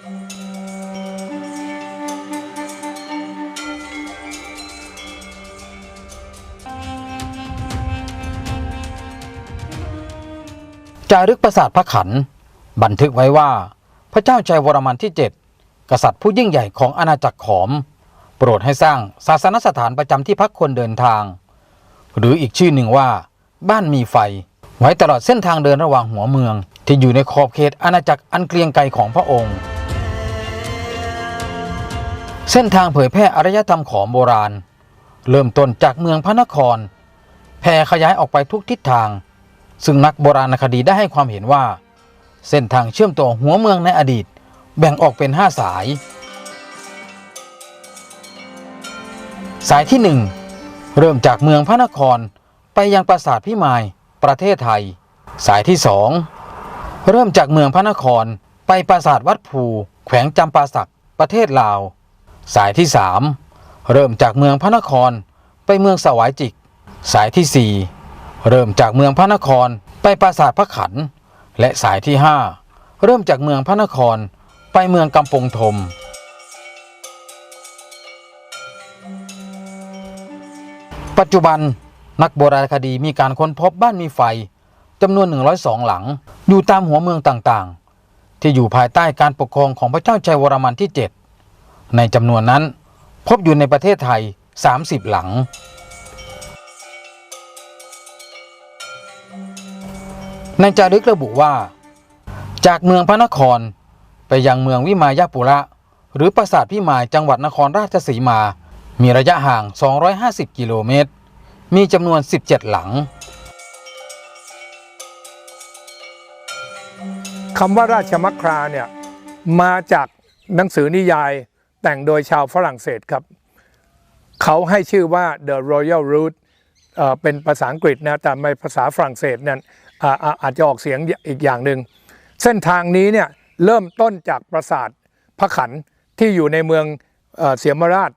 จารึกปราสาทพระขัน บันทึกไว้ว่า พระเจ้าชัยวรมันที่ 7 กษัตริย์ผู้ยิ่งใหญ่ของอาณาจักรขอม โปรดให้สร้างศาสนสถานประจำที่พักคนเดินทาง หรืออีกชื่อหนึ่งว่า บ้านมีไฟ ไว้ตลอดเส้นทางเดินระหว่างหัวเมือง ที่อยู่ในขอบเขตอาณาจักรอันเกรียงไกรของพระองค์ เส้นทางเผยแพร่อารยธรรมของโบราณ เริ่มต้นจากเมืองพระนครแผ่ขยายออกไปทุกทิศทาง ซึ่งนักโบราณคดีได้ให้ความเห็นว่า เส้นทางเชื่อมต่อหัวเมืองในอดีตแบ่งออกเป็นห้าสาย สายที่หนึ่งเริ่มจากเมืองพระนครไปยังปราสาทพิมายประเทศไทย สายที่สองเริ่มจากเมืองพระนครไปปราสาทวัดภู แขวงจำปาสักประเทศลาว สายที่สามเริ่มจากเมืองพระนครไปเมืองสวายจิก สายที่สี่เริ่มจากเมืองพระนครไปปราสาทพระขัน และสายที่ห้าเริ่มจากเมืองพระนครไปเมืองกำปงธมปัจจุบันนักโบราณคดีมีการค้นพบบ้านมีไฟจำนวน 102 หลัง อยู่ตามหัวเมืองต่างๆ ที่อยู่ภายใต้การปกครองของพระเจ้าชัยวรมันที่ 7 ในจำนวนนั้น พบอยู่ในประเทศไทย 30 หลัง ในจารึกระบุว่า จากเมืองพระนครไปยังเมืองวิมายาปุระ หรือปราสาทพิมายจังหวัดนครราชสีมา มีระยะห่าง 250 กิโลเมตร มีจำนวน 17 หลังคำว่าราชมัคคราเนี่ยมาจากหนังสือนิยาย แต่งโดยชาวฝรั่งเศสครับ เขาให้ชื่อว่า The Royal Route เป็นภาษาอังกฤษนะแต่ในภาษาฝรั่งเศสนั้นอ่าอาอาจจะออกเสียงอีกอย่างหนึ่ง เส้นทางนี้เนี่ยเริ่มต้นจากปราสาทพระขันที่อยู่ในเมืองเอเสียมราช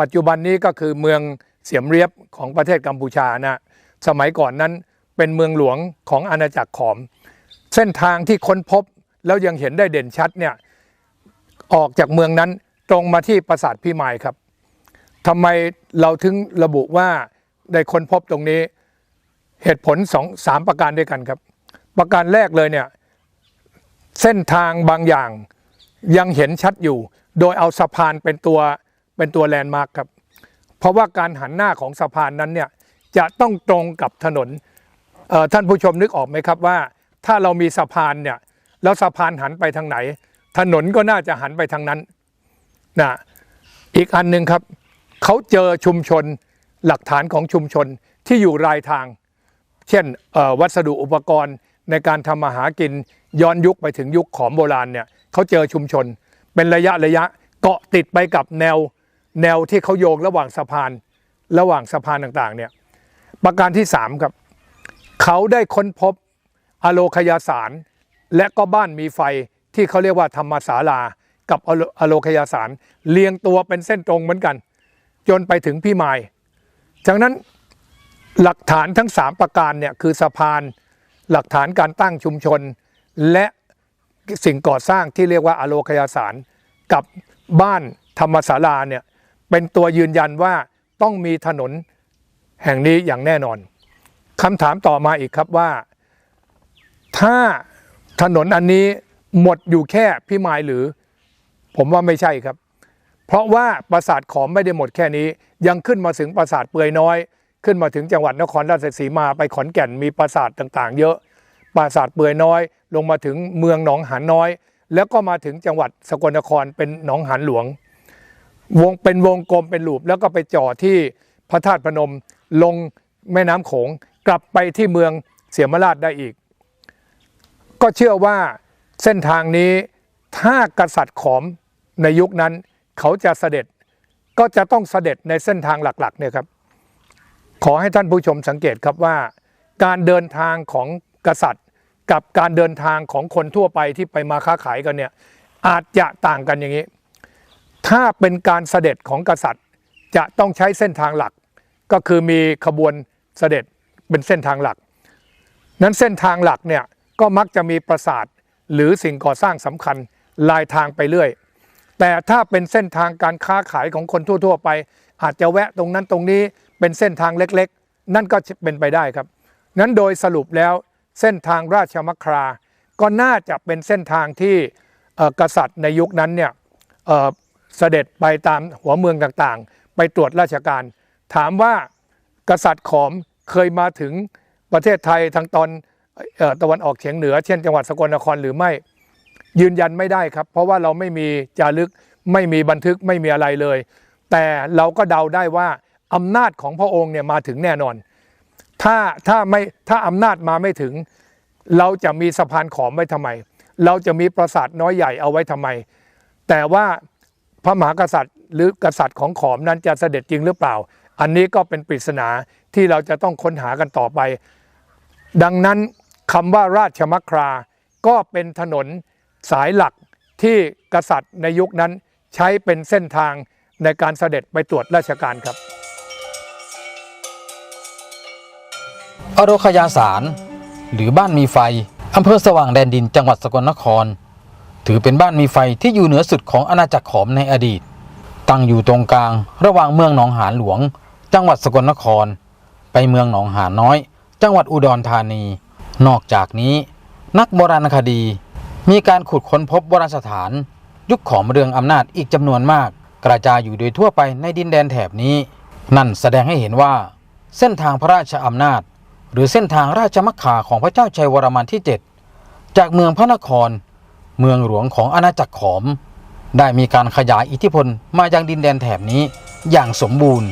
ปัจจุบันนี้ก็คือเมืองเสียมเรียบของประเทศกัมพูชานะสมัยก่อนนั้นเป็นเมืองหลวงของอาณาจักรขอม เส้นทางที่ค้นพบแล้วยังเห็นได้เด่นชัดเนี่ยออกจากเมืองนั้น ตรงมาที่ปราสาทพิมายครับทำไมเราถึงระบุว่าได้ค้นพบตรงนี้เหตุผลสองสามประการด้วยกันครับ ประการแรกเลยเนี่ยเส้นทางบางอย่างยังเห็นชัดอยู่ โดยเอาสะพานเป็นตัวเป็นตัวแลนด์มาร์คครับ เพราะว่าการหันหน้าของสะพานนั้นเนี่ยจะต้องตรงกับถนนท่านผู้ชมนึกออกไหมครับว่า ถ้าเรามีสะพานเนี่ยแล้วสะพานหันไปทางไหน ถนนก็น่าจะหันไปทางนั้น นะอีกอันหนึ่งครับ เขาเจอชุมชนหลักฐานของชุมชนที่อยู่รายทาง เช่นวัสดุอุปกรณ์ในการทำมาหากินย้อนยุคไปถึงยุคขอมโบราณเนี่ยเขาเจอชุมชน เป็นระยะระยะเกาะติดไปกับแนวแนวที่เขาโยงระหว่างสะพานระหว่างสะพานต่างๆเนี่ยประการที่สามครับเขาได้ค้นพบอโลคยาสาร และก็บ้านมีไฟที่เขาเรียกว่าธรรมศาลา กับอโลคยาสารเรียงตัวเป็นเส้นตรงเหมือนกัน จนไปถึงพี่ไมายจากนั้นหลักฐานทั้ง 3 ประการเนี่ยคือสะพานหลักฐานการตั้งชุมชน และสิ่งก่อสร้างที่เรียกว่าอโลคยาสารกับบ้านธรรมศาลาเนี่ยเป็นตัวยืนยันว่าต้องมีถนนแห่งนี้อย่างแน่นอนคำถามต่อมาอีกครับว่า ถ้าถนนอันนี้หมดอยู่แค่พิมายหรือ ผมว่าไม่ใช่ครับ เพราะว่าปราสาทขอมไม่ได้หมดแค่นี้ ยังขึ้นมาถึงปราสาทเปือยน้อย ขึ้นมาถึงจังหวัดนครราชสีมาไปขอนแก่นมีปราสาทต่างๆ เยอะ ปราสาทเปือยน้อย ลงมาถึงเมืองหนองหานน้อย แล้วก็มาถึงจังหวัดสกลนครเป็นหนองหานหลวง วงเป็นวงกลมเป็นลูปแล้วก็ไปจ่อที่พระธาตุพนมลงแม่น้ำโขงกลับไปที่เมืองเสียมราชได้อีก ก็เชื่อว่าเส้นทางนี้ถ้ากษัตริย์ขอม ในยุคนั้นเขาจะเสด็จก็จะต้องเสด็จในเส้นทางหลักๆเนี่ยครับ ขอให้ท่านผู้ชมสังเกตครับว่า การเดินทางของกษัตริย์ กับการเดินทางของคนทั่วไปที่ไปมาค้าขายกันเนี่ยอาจจะต่างกันอย่างนี้ ถ้าเป็นการเสด็จของกษัตริย์ จะต้องใช้เส้นทางหลัก ก็คือมีขบวนเสด็จเป็นเส้นทางหลัก นั้นเส้นทางหลักเนี่ยก็มักจะมีปราสาทหรือสิ่งก่อสร้างสำคัญลายทางไปเรื่อย แต่ถ้าเป็นเส้นทางการค้าขายของคนทั่ว ๆ ไป อาจจะแวะตรงนั้นตรงนี้เป็นเส้นทางเล็กๆ นั่นก็เป็นไปได้ครับนั้นโดยสรุปแล้วเส้นทางราชมัครา ก็น่าจะเป็นเส้นทางที่กษัตริย์ในยุคนั้นเนี่ยเสด็จไปตามหัวเมืองต่างๆ ไปตรวจราชการ ถามว่ากษัตริย์ขอมเคยมาถึงประเทศไทยทางตอนออตะวันออกเฉียงเหนือ เช่นจังหวัดสกลนครหรือไม่ ยืนยันไม่ได้ครับ เพราะว่าเราไม่มีจารึกไม่มีบันทึกไม่มีอะไรเลย แต่เราก็เดาได้ว่าอำนาจของพระองค์เนี่ยมาถึงแน่นอน ถ้าถ้าไม่ถ้าอำนาจมาไม่ถึง เราจะมีสะพานขอมไว้ทำไม เราจะมีปราสาทน้อยใหญ่เอาไว้ทำไม แต่ว่าพระมหากษัตริย์หรือกษัตริย์ของขอมนั้นจะเสด็จจริงหรือเปล่า อันนี้ก็เป็นปริศนาที่เราจะต้องค้นหากันต่อไป ดังนั้นคำว่าราชมัคราก็เป็นถนน สายหลักที่กษัตริย์ในยุคนั้นใช้เป็นเส้นทางในการเสด็จไปตรวจราชการครับอโรคยาสาร หรือบ้านมีไฟอำเภอสว่างแดนดินจังหวัดสกลนคร ถือเป็นบ้านมีไฟที่อยู่เหนือสุดของอาณาจักรขอมในอดีต ตั้งอยู่ตรงกลางระหว่างเมืองหนองหานหลวง จังหวัดสกลนคร ไปเมืองหนองหานน้อย จังหวัดอุดรธานี นอกจากนี้ นักโบราณคดี มีการขุดค้นพบโบราณสถาน ยุคขอมเรืองอำนาจอีกจำนวนมาก กระจายอยู่โดยทั่วไปในดินแดนแถบนี้ นั่นแสดงให้เห็นว่า เส้นทางพระราชอำนาจ หรือเส้นทางราชมัคคาของพระเจ้าชัยวรมันที่ 7 จากเมืองพระนคร เมืองหลวงของอาณาจักรขอม ได้มีการขยายอิทธิพลมายังดินแดนแถบนี้อย่างสมบูรณ์